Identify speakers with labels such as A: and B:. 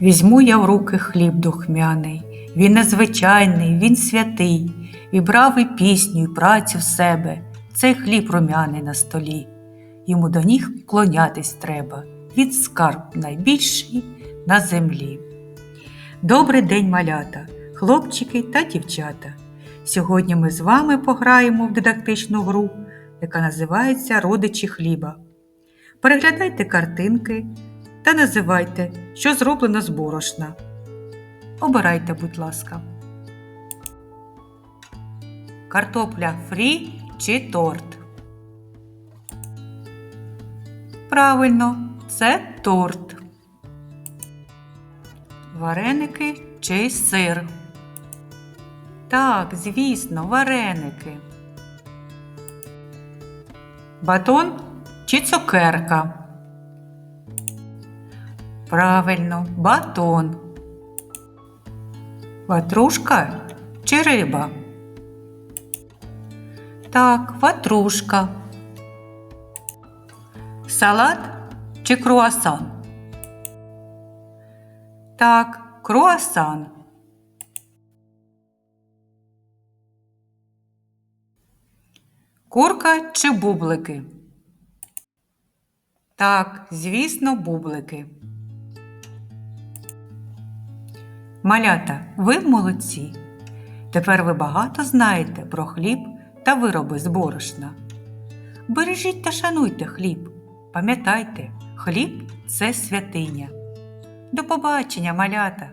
A: Візьму я в руки хліб духмяний, він незвичайний, він святий, і брав і пісню, і працю в себе, цей хліб румяний на столі. Йому до ніг клонятись треба, від скарб найбільший на землі. Добрий день, малята, хлопчики та дівчата. Сьогодні ми з вами пограємо в дидактичну гру, яка називається Родичі хліба. Переглядайте картинки та називайте, що зроблено з борошна. Обирайте, будь ласка. Картопля фрі чи торт? Правильно, це торт. Вареники чи сир? Так, звісно, вареники. Батон чи цукерка? Правильно, батон. Ватрушка чи риба? Так, ватрушка. Салат чи круасан? Так, круасан. Курка чи бублики? Так, звісно, бублики. Малята, ви молодці. Тепер ви багато знаєте про хліб та вироби з борошна. Бережіть та шануйте хліб. Пам'ятайте, хліб це святиня. До побачення, малята!